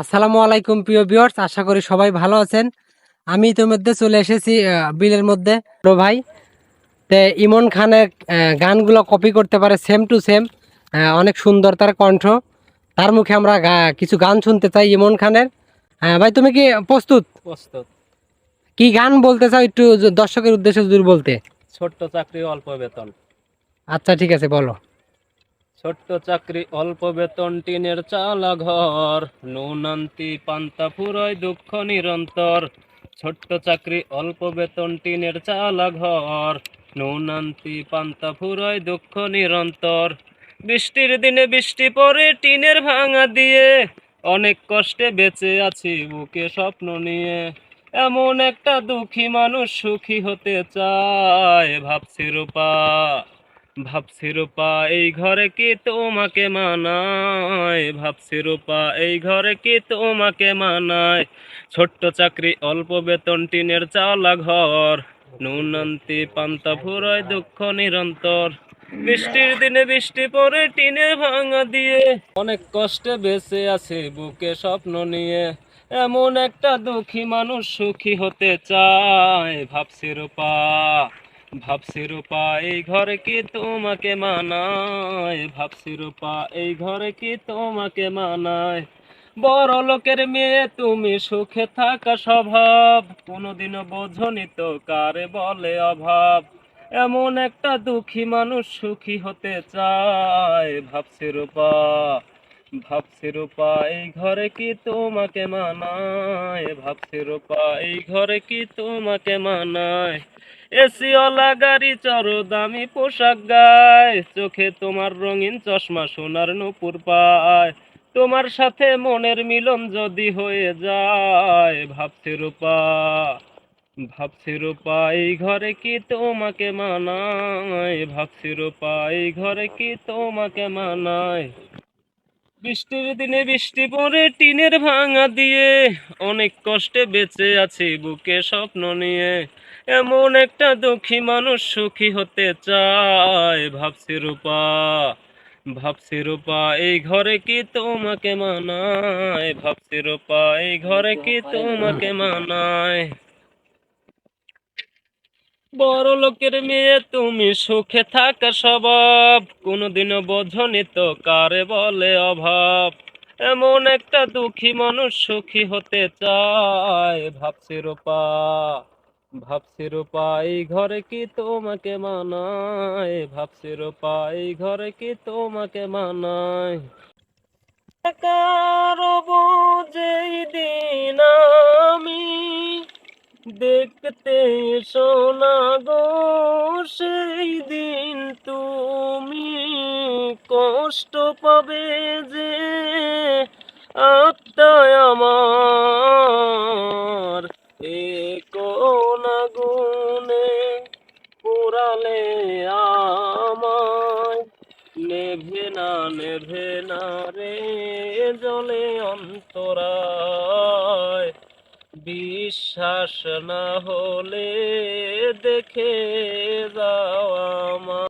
আসসালামু আলাইকুম প্রিয় ভিউয়ার্স। আশা করি সবাই ভালো আছেন। আমি ইতিমধ্যে চলে এসেছি বিলের মধ্যে। তো ভাই তে ইমন খানের গানগুলো কপি করতে পারে সেম টু সেম অনেক সুন্দর তার কণ্ঠ। তার মুখে আমরা কিছু গান শুনতে চাই ইমন খানের। ভাই তুমি কি প্রস্তুত? প্রস্তুত। কি গান বলতে চাও একটু দর্শকের উদ্দেশ্যে দূর বলতে? ছোট্ট চাকরি অল্প বেতন। আচ্ছা ঠিক আছে বলো। ছোট্ট চাকরি, অল্প বেতন, টিনের চালা ঘর নুনান্তি পান্তা ফুরয় দুঃখ নিরন্তর। ছোট্ট চাকরি, অল্প বেতন, টিনের চালা ঘর নুনান্তি পান্তা ফুরয় দুঃখ নিরন্তর। বৃষ্টির দিনে বৃষ্টি পরে টিনের ভাঙা দিয়ে। অনেক কষ্টে বেঁচে আছি বুকে স্বপ্ন নিয়ে। এমন একটা দুঃখী মানুষ সুখী হতে চায়, ভাবছি রূপা। ভাবছি রূপা, এই ঘরে কি তোমাকে মানায়? ভাবছি রূপা, এই ঘরে কি তোমাকে মানায়? ছোট্ট চাকরি, অল্প বেতন, টিনের চালা ঘর। নুনান্তি, পান্তা ফুরয় দুঃখ নিরন্তর। বৃষ্টির দিনে বৃষ্টি পরে টিনে ভাঙা দিয়ে। অনেক কষ্টে বেঁচে আছে বুকে স্বপ্ন নিয়ে। এমন একটা দুঃখী মানুষ সুখী হতে চায়। ভাবছি রূপা ভাবছি রূপা এই ঘরে কি তোমাকে মানায়? ভাবছি রূপা এই ঘরে কি তোমাকে মানায়? বড় লোকের মেয়ে, তুমি সুখে থাকা স্বভাব। কোনোদিনও বোঝনি তো কারে বলে অভাব। এমন একটা দুঃখী মানুষ সুখী হতে চায়। ভাবছি রূপা ভাবছি রূপা এই ঘরে কি তোমাকে মানায়? ভাবছি রূপা এই ঘরে কি তোমাকে মানায়? এসিওয়ালা গাড়ি চড়ো দামি পোশাক গায়। চোখে তোমার রঙিন চশমা, সোনার নুপুর পায়। তোমার সাথে মনের মিলন যদি হয়ে যায়, ভাবছি রূপা ভাবছি রূপা, এই ঘরে কি তোমাকে মানায়? ভাবছি রূপা, এই ঘরে কি তোমাকে মানায়? বৃষ্টির দিনে বৃষ্টি পরে টিনের ভাঙা দিয়ে। অনেক কষ্টে বেঁচে আছি বুকে স্বপ্ন নিয়ে। এমন একটা দুঃখী মানুষ সুখী হতে চায়, ভাবছি রূপা। ভাবছি রূপা, এই ঘরে কি তোমাকে মানায়? ভাবছি রূপা, এই ঘরে কি তোমাকে মানায়? বড় লোকের মেয়ে, তুমি সুখে থাকা স্বভাব। কোনোদিনও বোঝনি তো কারে বলে অভাব। এমন একটা দুঃখী মানুষ সুখী হতে চায়। ভাবছি রূপা ভাবছি রূপা ঘরে কি তোমাকে মানায়? ভাবছি রূপা ঘরে কি তোমাকে মানায়? দেখতে সোনা গো, সেই দিন তুমি কষ্ট পাবে যে আত্মায় আমার এ কোন গুণে পুরালে আমায়। নেভে না নেভে না রে, জলে অন্তরায়। বিশ্বাস না হলে দেখে যাওয়া